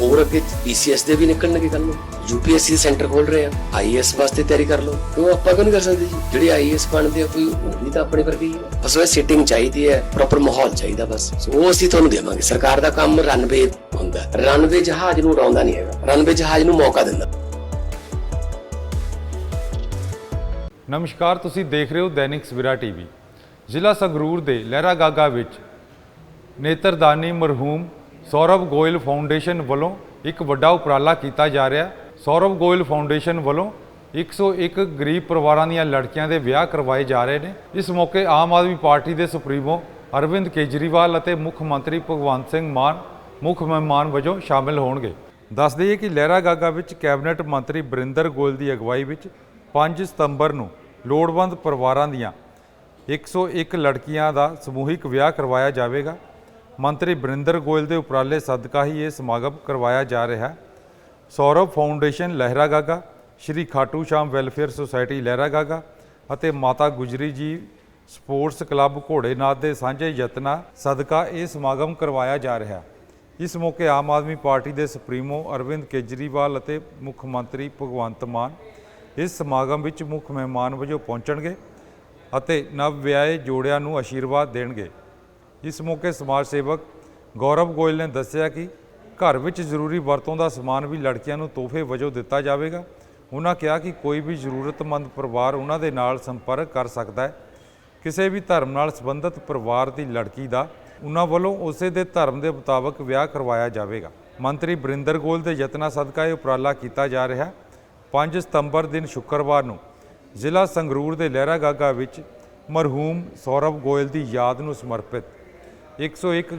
ਹੋਰ ਅੱਗੇ ਪੀਸੀਐਸ ਦੇ ਵੀ ਨਿਕਲਣਗੇ ਕੱਲ ਨੂੰ। ਯੂਪੀਐਸਸੀ ਸੈਂਟਰ ਖੋਲ ਰਹੇ ਆ। ਆਈਐਸ ਵਾਸਤੇ ਤਿਆਰੀ ਕਰ ਲਓ। ਉਹ ਆਪਾਂ ਕਿਉਂ ਨਹੀਂ ਕਰ ਸਕਦੇ ਜੀ? ਜਿਹੜੀ ਆਈਐਸ ਬਣਦੇ ਆ, ਕੋਈ ਉਹ ਵੀ ਤਾਂ ਆਪਣੇ ਵਰਗੀ ਹੈ ਬਸ ਉਹ ਸਿਟਿੰਗ ਚਾਹੀਦੀ ਹੈ ਪ੍ਰੋਪਰ ਮਾਹੌਲ ਚਾਹੀਦਾ ਬਸ। ਉਹ ਅਸੀਂ ਤੁਹਾਨੂੰ ਦੇਵਾਂਗੇ। ਸਰਕਾਰ ਦਾ ਕੰਮ ਰਨਵੇ ਹੁੰਦਾ। ਰਨਵੇ ਜਹਾਜ਼ ਨੂੰ ਉਡਾਉਂਦਾ ਨਹੀਂ ਹੈਗਾ। ਰਨਵੇ ਜਹਾਜ਼ ਨੂੰ ਮੌਕਾ ਦਿੰਦਾ। ਨਮਸਕਾਰ, ਤੁਸੀਂ ਦੇਖ ਰਹੇ ਹੋ ਦੈਨਿਕ ਸਵੇਰਾ ਟੀਵੀ। ਜ਼ਿਲ੍ਹਾ ਸੰਗਰੂਰ ਦੇ ਲਹਿਰਾ ਗਾਗਾ ਵਿੱਚ ਨੇਤਰਦਾਨੀ ਮਰਹੂਮ ਸੌਰਵ ਗੋਇਲ ਫਾਊਂਡੇਸ਼ਨ ਵੱਲੋਂ ਇੱਕ ਵੱਡਾ ਉਪਰਾਲਾ ਕੀਤਾ ਜਾ ਰਿਹਾ ਸੌਰਵ ਗੋਇਲ ਫਾਊਂਡੇਸ਼ਨ ਵੱਲੋਂ 101 ਗਰੀਬ ਪਰਿਵਾਰਾਂ ਦੀਆਂ ਲੜਕੀਆਂ ਦੇ ਵਿਆਹ ਕਰਵਾਏ ਜਾ ਰਹੇ ਨੇ। ਇਸ ਮੌਕੇ ਆਮ ਆਦਮੀ ਪਾਰਟੀ ਦੇ ਸੁਪਰੀਮੋ ਅਰਵਿੰਦ ਕੇਜਰੀਵਾਲ ਅਤੇ ਮੁੱਖ ਮੰਤਰੀ ਭਗਵੰਤ ਸਿੰਘ ਮਾਨ, ਮੁੱਖ ਮਹਿਮਾਨ ਵਜੋਂ ਸ਼ਾਮਿਲ ਹੋਣਗੇ। ਦੱਸ ਦਈਏ ਕਿ ਲਹਿਰਾ ਗਾਗਾ ਵਿੱਚ ਕੈਬਨਿਟ ਮੰਤਰੀ ਬਰਿੰਦਰ ਗੋਇਲ ਦੀ ਅਗਵਾਈ ਵਿੱਚ 5 ਸਤੰਬਰ ਨੂੰ ਲੋੜਵੰਦ ਪਰਿਵਾਰਾਂ ਦੀਆਂ 101 ਲੜਕੀਆਂ ਦਾ ਸਮੂਹਿਕ ਵਿਆਹ ਕਰਵਾਇਆ ਜਾਵੇਗਾ। ਮੰਤਰੀ ਬਰਿੰਦਰ ਗੋਇਲ ਦੇ ਉਪਰਾਲੇ ਸਦਕਾ ਹੀ ਇਹ ਸਮਾਗਮ ਕਰਵਾਇਆ ਜਾ ਰਿਹਾ ਹੈ। Saurav foundation Lehra Gaga, Shri Khatu Shyam welfare society ਲਹਿਰਾ ਗਾਗਾ ਅਤੇ ਮਾਤਾ ਗੁਜਰੀ ਜੀ ਸਪੋਰਟਸ ਕਲੱਬ ਘੋੜੇਨਾਥ ਦੇ ਸਾਂਝੇ ਯਤਨਾਂ ਸਦਕਾ ਇਹ ਸਮਾਗਮ ਕਰਵਾਇਆ ਜਾ ਰਿਹਾ ਇਸ ਮੌਕੇ ਆਮ ਆਦਮੀ ਪਾਰਟੀ ਦੇ ਸੁਪਰੀਮੋ ਅਰਵਿੰਦ ਕੇਜਰੀਵਾਲ ਅਤੇ ਮੁੱਖ ਮੰਤਰੀ ਭਗਵੰਤ ਮਾਨ ਇਸ ਸਮਾਗਮ ਵਿੱਚ ਮੁੱਖ ਮਹਿਮਾਨ ਵਜੋਂ ਪਹੁੰਚਣਗੇ ਅਤੇ ਨਵ ਵਿਆਹੇ ਜੋੜਿਆਂ ਨੂੰ ਆਸ਼ੀਰਵਾਦ ਦੇਣਗੇ। ਇਸ ਮੌਕੇ ਸਮਾਜ ਸੇਵਕ ਗੌਰਵ ਗੋਇਲ ਨੇ ਦੱਸਿਆ ਕਿ ਘਰ ਵਿੱਚ ਜ਼ਰੂਰੀ ਵਰਤੋਂ ਦਾ ਸਮਾਨ ਵੀ ਲੜਕੀਆਂ ਨੂੰ ਤੋਹਫੇ ਵਜੋਂ ਦਿੱਤਾ ਜਾਵੇਗਾ। ਉਹਨਾਂ ਕਿਹਾ ਕਿ ਕੋਈ ਵੀ ਜ਼ਰੂਰਤਮੰਦ ਪਰਿਵਾਰ ਉਹਨਾਂ ਦੇ ਨਾਲ ਸੰਪਰਕ ਕਰ ਸਕਦਾ ਹੈ। ਕਿਸੇ ਵੀ ਧਰਮ ਨਾਲ ਸੰਬੰਧਿਤ ਪਰਿਵਾਰ ਦੀ ਲੜਕੀ ਦਾ ਉਹਨਾਂ ਵੱਲੋਂ ਉਸੇ ਦੇ ਧਰਮ ਦੇ ਮੁਤਾਬਕ ਵਿਆਹ ਕਰਵਾਇਆ ਜਾਵੇਗਾ। ਮੰਤਰੀ ਬਰਿੰਦਰ ਗੋਇਲ ਦੇ ਯਤਨਾਂ ਸਦਕਾ ਇਹ ਉਪਰਾਲਾ ਕੀਤਾ ਜਾ ਰਿਹਾ। ਹੈ 5 ਸਤੰਬਰ ਦਿਨ ਸ਼ੁੱਕਰਵਾਰ ਨੂੰ ਜ਼ਿਲ੍ਹਾ ਸੰਗਰੂਰ ਦੇ ਲਹਿਰਾ ਗਾਗਾ ਵਿੱਚ ਮਰਹੂਮ ਸੌਰਵ ਗੋਇਲ ਦੀ ਯਾਦ ਨੂੰ ਸਮਰਪਿਤ 101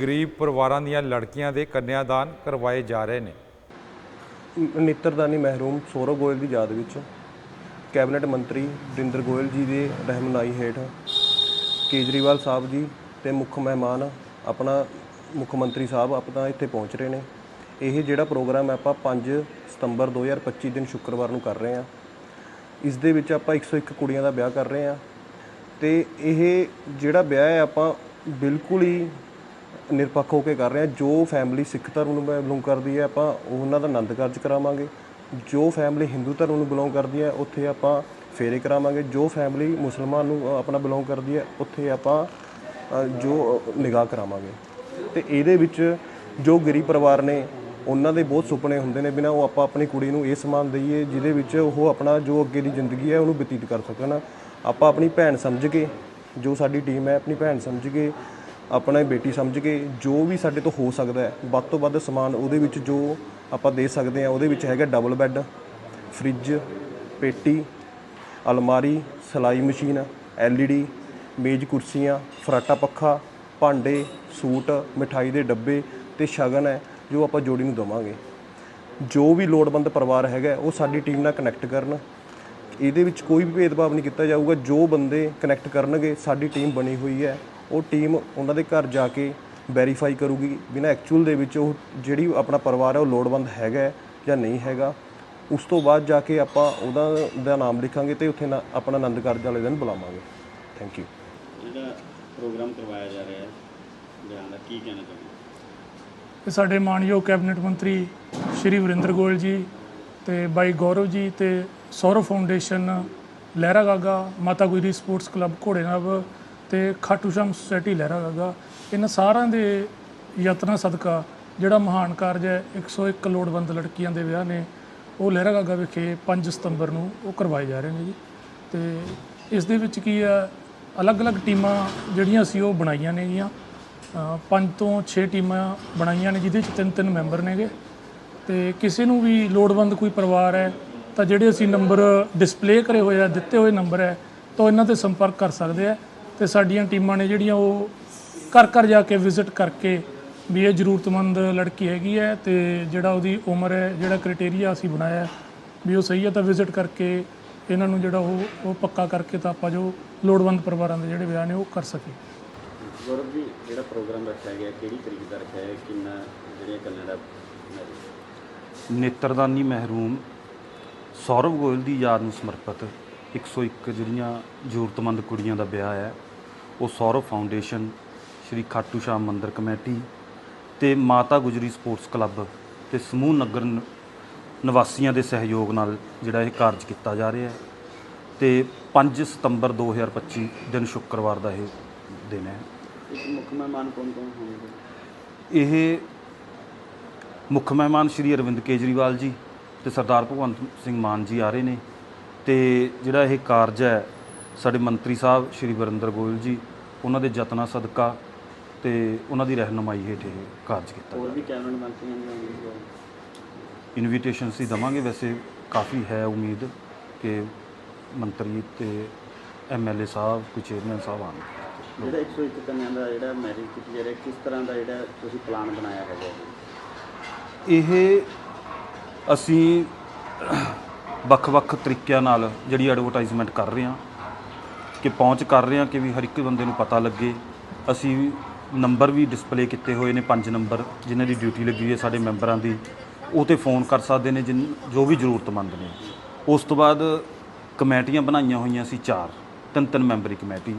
ਗਰੀਬ ਪਰਿਵਾਰਾਂ ਦੀਆਂ ਲੜਕੀਆਂ ਦੇ ਕੰਨਿਆਦਾਨ ਕਰਵਾਏ ਜਾ ਰਹੇ ਨੇ। ਨੇਤਰਦਾਨੀ ਮਹਿਰੂਮ ਸੌਰਵ ਗੋਇਲ ਦੀ ਯਾਦ ਵਿੱਚ ਕੈਬਨਿਟ ਮੰਤਰੀ ਵਰਿੰਦਰ ਗੋਇਲ ਜੀ ਦੇ ਰਹਿਨਮਾਈ ਹੇਠ ਕੇਜਰੀਵਾਲ ਸਾਹਿਬ ਜੀ ਤੇ ਮੁੱਖ ਮਹਿਮਾਨ ਆਪਣਾ ਮੁੱਖ ਮੰਤਰੀ ਸਾਹਿਬ ਆਪਣਾ ਇੱਥੇ ਪਹੁੰਚ ਰਹੇ ਨੇ। ਇਹ ਜਿਹੜਾ ਪ੍ਰੋਗਰਾਮ ਆਪਾਂ 5 ਸਤੰਬਰ 2025 ਦਿਨ ਸ਼ੁੱਕਰਵਾਰ ਨੂੰ ਕਰ ਰਹੇ ਹਾਂ। ਇਸ ਦੇ ਵਿੱਚ ਆਪਾਂ 101 ਕੁੜੀਆਂ ਦਾ ਵਿਆਹ ਕਰ ਰਹੇ ਹਾਂ ਤੇ ਇਹ ਜਿਹੜਾ ਵਿਆਹ ਹੈ ਆਪਾਂ ਬਿਲਕੁਲ ਹੀ ਨਿਰਪੱਖ ਹੋ ਕੇ ਕਰ ਰਹੇ। ਹਾਂ ਜੋ ਫੈਮਿਲੀ ਸਿੱਖ ਧਰਮ ਨੂੰ ਬਿਲੋਂਗ ਕਰਦੀ ਹੈ, ਆਪਾਂ ਉਹਨਾਂ ਦਾ ਆਨੰਦ ਕਾਰਜ ਕਰਾਵਾਂਗੇ। ਜੋ ਫੈਮਿਲੀ ਹਿੰਦੂ ਧਰਮ ਨੂੰ ਬਿਲੋਂਗ ਕਰਦੀ ਹੈ, ਉੱਥੇ ਆਪਾਂ ਫੇਰੇ ਕਰਾਵਾਂਗੇ। ਜੋ ਫੈਮਿਲੀ ਮੁਸਲਮਾਨ ਨੂੰ ਆਪਣਾ ਬਿਲੋਂਗ ਕਰਦੀ ਹੈ, ਉੱਥੇ ਆਪਾਂ ਜੋ ਨਿਗਾਹ ਕਰਾਵਾਂਗੇ। ਤੇ ਇਹਦੇ ਵਿੱਚ ਜੋ ਗਰੀਬ ਪਰਿਵਾਰ ਨੇ, ਉਹਨਾਂ ਦੇ ਬਹੁਤ ਸੁਪਨੇ ਹੁੰਦੇ ਨੇ ਬਿਨਾ ਉਹ ਆਪਾਂ ਆਪਣੀ ਕੁੜੀ ਨੂੰ ਇਹ ਸਮਾਨ ਦਈਏ, ਜਿਹਦੇ ਵਿੱਚ ਉਹ ਆਪਣਾ ਜੋ ਅੱਗੇ ਦੀ ਜ਼ਿੰਦਗੀ ਹੈ, ਉਹਨੂੰ ਬਤੀਤ ਕਰ ਸਕਣ। ਆਪਾਂ ਆਪਣੀ ਭੈਣ ਸਮਝ ਕੇ ਜੋ ਸਾਡੀ ਟੀਮ ਹੈ, ਆਪਣੀ ਭੈਣ ਸਮਝ ਕੇ, ਆਪਣਾ ਬੇਟੀ ਸਮਝ ਕੇ, ਜੋ ਵੀ ਸਾਡੇ ਤੋਂ ਹੋ ਸਕਦਾ ਹੈ, ਵੱਧ ਤੋਂ ਵੱਧ ਸਮਾਨ ਉਹਦੇ ਵਿੱਚ ਜੋ ਆਪਾਂ ਦੇ ਸਕਦੇ ਹਾਂ, ਉਹਦੇ ਵਿੱਚ ਹੈਗਾ ਡਬਲ ਬੈੱਡ ਫ੍ਰਿਜ ਪੇਟੀ, ਅਲਮਾਰੀ, ਸਲਾਈ ਮਸ਼ੀਨ ਐਲਈਡੀ ਮੇਜ਼ ਕੁਰਸੀਆਂ, ਫਰਾਟਾ ਪੱਖਾ, ਭਾਂਡੇ, ਸੂਟ, ਮਿਠਾਈ ਦੇ ਡੱਬੇ ਤੇ ਸ਼ਗਨ ਹੈ, ਜੋ ਆਪਾਂ ਜੋੜੀ ਨੂੰ ਦਵਾਂਗੇ। ਜੋ ਵੀ ਲੋੜਵੰਦ ਪਰਿਵਾਰ ਹੈਗਾ, ਉਹ ਸਾਡੀ ਟੀਮ ਨਾਲ ਕਨੈਕਟ ਕਰਨ। ਇਹਦੇ ਵਿੱਚ ਕੋਈ ਵੀ ਭੇਦਭਾਵ ਨਹੀਂ ਕੀਤਾ ਜਾਊਗਾ। ਜੋ ਬੰਦੇ ਕਨੈਕਟ ਕਰਨਗੇ ਸਾਡੀ ਟੀਮ ਬਣੀ ਹੋਈ ਹੈ। ਉਹ ਟੀਮ ਉਹਨਾਂ ਦੇ ਘਰ ਜਾ ਕੇ ਵੈਰੀਫਾਈ ਕਰੂਗੀ ਬਿਨਾਂ ਐਕਚੁਅਲ ਦੇ ਵਿੱਚ ਉਹ ਜਿਹੜੀ ਆਪਣਾ ਪਰਿਵਾਰ ਹੈ ਉਹ ਲੋੜਵੰਦ ਹੈਗਾ ਜਾਂ ਨਹੀਂ ਹੈਗਾ। ਉਸ ਤੋਂ ਬਾਅਦ ਜਾ ਕੇ ਆਪਾਂ ਉਹਦਾ ਦਾ ਨਾਮ ਲਿਖਾਂਗੇ ਤੇ ਉੱਥੇ ਆਪਣਾ ਆਨੰਦ ਕਾਰਜ ਵਾਲੇ ਦਿਨ ਬੁਲਾਵਾਂਗੇ। ਥੈਂਕ ਯੂ ਜਿਹੜਾ ਪ੍ਰੋਗਰਾਮ ਕਰਵਾਇਆ ਜਾ ਰਿਹਾ ਹੈ ਬਿਆਨ ਦਾ ਕੀ ਕਹਿਣਾ ਚਾਹੁੰਦੇ ਤੇ ਸਾਡੇ ਮਾਨਯੋਗ ਕੈਬਨਿਟ ਮੰਤਰੀ ਸ਼੍ਰੀ ਵਰਿੰਦਰ ਗੋਇਲ ਜੀ ਤੇ ਬਾਈ ਗੌਰਵ ਜੀ ਤੇ Saurav foundation Lehra Gaga Mata Gujri sports club ਘੋੜੇ ਨਵ ਤੇ ਖਾਟੂ ਸ਼ਾਮ ਸੁਸਾਇਟੀ ਲਹਿਰਾ ਗਾਗਾ। ਇਹਨਾਂ ਸਾਰਿਆਂ ਦੇ ਯਤਨਾਂ ਸਦਕਾ ਜਿਹੜਾ ਮਹਾਨ ਕਾਰਜ ਹੈ 101 ਲੋੜਵੰਦ ਲੜਕੀਆਂ ਦੇ ਵਿਆਹ ਨੇ ਉਹ ਲਹਿਰਾ ਗਾਗਾ ਵਿਖੇ 5 ਸਤੰਬਰ ਨੂੰ ਉਹ ਕਰਵਾਏ ਜਾ ਰਹੇ ਨੇ ਜੀ। ਤੇ ਇਸ ਦੇ ਵਿੱਚ ਕੀ ਆ ਅਲੱਗ-ਅਲੱਗ ਟੀਮਾਂ ਜਿਹੜੀਆਂ ਸੀ ਉਹ ਬਣਾਈਆਂ ਨੇਗੀਆਂ ਅ, ਪੰਜ ਤੋਂ 6 ਟੀਮਾਂ ਬਣਾਈਆਂ ਨੇ ਜਿਹਦੇ ਚ ਤਿੰਨ ਤਿੰਨ ਮੈਂਬਰ ਨੇਗੇ। ਤੇ ਕਿਸੇ ਨੂੰ ਵੀ ਲੋੜਵੰਦ ਕੋਈ ਪਰਿਵਾਰ ਹੈ ਤਾਂ ਜਿਹੜੇ ਅਸੀਂ ਨੰਬਰ ਡਿਸਪਲੇ ਕਰੇ ਹੋਏ ਆ ਦਿੱਤੇ ਹੋਏ ਨੰਬਰ ਹੈ ਤਾਂ ਉਹ ਇਹਨਾਂ ਤੇ ਸੰਪਰਕ ਕਰ ਸਕਦੇ ਆ ਤੇ ਸਾਡੀਆਂ ਟੀਮਾਂ ਨੇ ਜਿਹੜੀਆਂ ਉਹ ਘਰ ਘਰ ਜਾ ਕੇ ਵਿਜ਼ਿਟ ਕਰਕੇ ਵੀ ਇਹ ਜ਼ਰੂਰਤਮੰਦ ਲੜਕੀ ਹੈਗੀ ਹੈ ਤੇ ਜਿਹੜਾ ਉਹਦੀ ਉਮਰ ਹੈ ਜਿਹੜਾ ਕ੍ਰਾਈਟੇਰੀਆ ਅਸੀਂ ਬਣਾਇਆ ਹੈ, ਵੀ ਉਹ ਸਹੀ ਹੈ ਤਾਂ ਵਿਜ਼ਿਟ ਕਰਕੇ ਇਹਨਾਂ ਨੂੰ ਜਿਹੜਾ ਉਹ ਉਹ ਪੱਕਾ ਕਰਕੇ ਤਾਂ ਆਪਾਂ ਜੋ ਲੋੜਵੰਦ ਪਰਿਵਾਰਾਂ ਦੇ ਜਿਹੜੇ ਵਿਆਹ ਨੇ ਉਹ ਕਰ ਸਕੀਏ। ਗੌਰਵ ਜੀ ਜਿਹੜਾ ਪ੍ਰੋਗਰਾਮ ਰੱਖਿਆ ਗਿਆ ਕਿਹੜੀ ਤਰੀਕ ਦਾ ਰੱਖਿਆ ਹੈ ਕਿੰਨਾ ਜਿਹੜੀਆਂ ਗੱਲਾਂ ਦਾ ਨੇਤਰਦਾਨੀ ਮਹਿਰੂਮ ਸੌਰਵ ਗੋਇਲ ਦੀ ਯਾਦ ਨੂੰ ਸਮਰਪਿਤ 101 ਜਿਹੜੀਆਂ ਜ਼ਰੂਰਤਮੰਦ ਕੁੜੀਆਂ ਦਾ ਵਿਆਹ ਹੈ ਉਹ ਸੌਰਵ ਫਾਊਂਡੇਸ਼ਨ ਸ਼੍ਰੀ ਖਾਟੂ ਸ਼ਾਮ ਮੰਦਿਰ ਕਮੇਟੀ ਤੇ ਮਾਤਾ ਗੁਜਰੀ ਸਪੋਰਟਸ ਕਲੱਬ ਤੇ ਸਮੂਹ ਨਗਰ ਨਿਵਾਸੀਆਂ ਦੇ ਸਹਿਯੋਗ ਨਾਲ ਜਿਹੜਾ ਇਹ ਕਾਰਜ ਕੀਤਾ ਜਾ ਰਿਹਾ ਹੈ ਤੇ 5 ਸਤੰਬਰ 2025 ਦਿਨ ਸ਼ੁੱਕਰਵਾਰ ਦਾ ਇਹ ਦਿਨ ਹੈ। ਮੁੱਖ ਮਹਿਮਾਨ ਕੌਣ ਕੌਣ ਹੋਣਗੇ? ਇਹ ਮੁੱਖ ਮਹਿਮਾਨ ਸ਼੍ਰੀ ਅਰਵਿੰਦ ਕੇਜਰੀਵਾਲ ਜੀ ਤੇ ਸਰਦਾਰ ਭਗਵੰਤ ਸਿੰਘ ਮਾਨ ਜੀ ਆ ਰਹੇ ਨੇ। ਤੇ ਜਿਹੜਾ ਇਹ ਕਾਰਜ ਹੈ ਸਾਡੇ ਮੰਤਰੀ ਸਾਹਿਬ ਸ਼੍ਰੀ ਵਰਿੰਦਰ ਗੋਇਲ ਜੀ ਉਹਨਾਂ ਦੇ ਯਤਨਾਂ ਸਦਕਾ ਤੇ ਉਹਨਾਂ ਦੀ ਰਹਿਨੁਮਾਈ ਹੇਠ ਇਹ ਕਾਰਜ ਕੀਤਾ ਹੋਰ ਵੀ ਕੈਬਨਿਟ ਮੰਤਰੀਆਂ ਹੋਣਗੇ ਇਨਵੀਟੇਸ਼ਨ ਅਸੀਂ ਦਵਾਂਗੇ। ਵੈਸੇ ਕਾਫੀ ਹੈ ਉਮੀਦ ਕਿ ਮੰਤਰੀ ਤੇ ਐਮਐਲਏ ਸਾਹਿਬ ਕੋਈ ਚੇਅਰਮੈਨ ਸਾਹਿਬ ਆਉਣਗੇ। ਜਿਹੜਾ 101 ਕੰਨਿਆਂ ਦਾ ਜਿਹੜਾ ਮੈਰਿਜ ਕੀਤੀ ਜਾ ਰਿਹਾ ਕਿਸ ਤਰ੍ਹਾਂ ਦਾ ਜਿਹੜਾ ਤੁਸੀਂ ਪਲਾਨ ਬਣਾਇਆ ਹੈਗਾ? ਇਹ ਅਸੀਂ ਵੱਖ-ਵੱਖ ਤਰੀਕਿਆਂ ਨਾਲ ਜਿਹੜੀ ਐਡਵਰਟਾਈਜ਼ਮੈਂਟ ਕਰ ਰਹੇ ਹਾਂ, ਕਿ ਪਹੁੰਚ ਕਰ ਰਹੇ ਹਾਂ ਕਿ ਵੀ ਹਰ ਇੱਕ ਬੰਦੇ ਨੂੰ ਪਤਾ ਲੱਗੇ। ਅਸੀਂ ਨੰਬਰ ਵੀ ਡਿਸਪਲੇ ਕੀਤੇ ਹੋਏ ਨੇ, ਪੰਜ ਨੰਬਰ ਜਿਨ੍ਹਾਂ ਦੀ ਡਿਊਟੀ ਲੱਗੀ ਹੋਈ ਹੈ ਸਾਡੇ ਮੈਂਬਰਾਂ ਦੀ। ਉਹ ਤੇ ਫੋਨ ਕਰ ਸਕਦੇ ਨੇ, ਜਿਨ, ਜੋ ਵੀ ਜ਼ਰੂਰਤਮੰਦ ਨੇ। ਉਸ ਤੋਂ ਬਾਅਦ ਕਮੇਟੀਆਂ ਬਣਾਈਆਂ ਹੋਈਆਂ ਸੀ ਚਾਰ ਤਿੰਨ ਤਿੰਨ ਮੈਂਬਰੀ ਕਮੇਟੀ,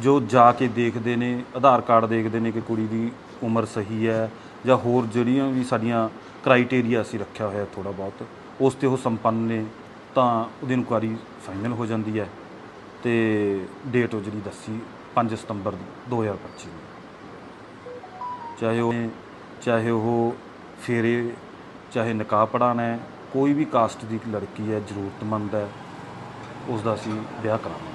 ਜੋ ਜਾ ਕੇ ਦੇਖਦੇ ਨੇ, ਆਧਾਰ ਕਾਰਡ ਦੇਖਦੇ ਨੇ ਕਿ ਕੁੜੀ ਦੀ ਉਮਰ ਸਹੀ ਹੈ ਜਾਂ ਹੋਰ ਜਿਹੜੀਆਂ ਵੀ ਸਾਡੀਆਂ ਕ੍ਰਾਈਟੇਰੀਆ ਅਸੀਂ ਰੱਖਿਆ ਹੋਇਆ ਥੋੜਾ ਬਹੁਤ। ਉਸ ਤੇ ਉਹ ਸੰਪੰਨ ਨੇ ਤਾਂ ਉਹਦੀ ਇਨਕੁਆਰੀ ਫਾਈਨਲ ਹੋ ਜਾਂਦੀ ਹੈ ਤੇ ਡੇਟ ਉਹ ਜਿਹੜੀ ਦੱਸੀ 5 ਸਤੰਬਰ 2025 ਨੂੰ ਚਾਹੇ ਉਹ ਚਾਹੇ ਉਹ ਫੇਰੇ, ਚਾਹੇ ਨਿਕਾਹ ਪੜਾਣਾ ਹੈ, ਕੋਈ ਵੀ ਕਾਸਟ ਦੀ ਲੜਕੀ ਹੈ, ਜ਼ਰੂਰਤਮੰਦ ਹੈ ਉਸ ਦਾ ਅਸੀਂ ਵਿਆਹ ਕਰਾਂਗੇ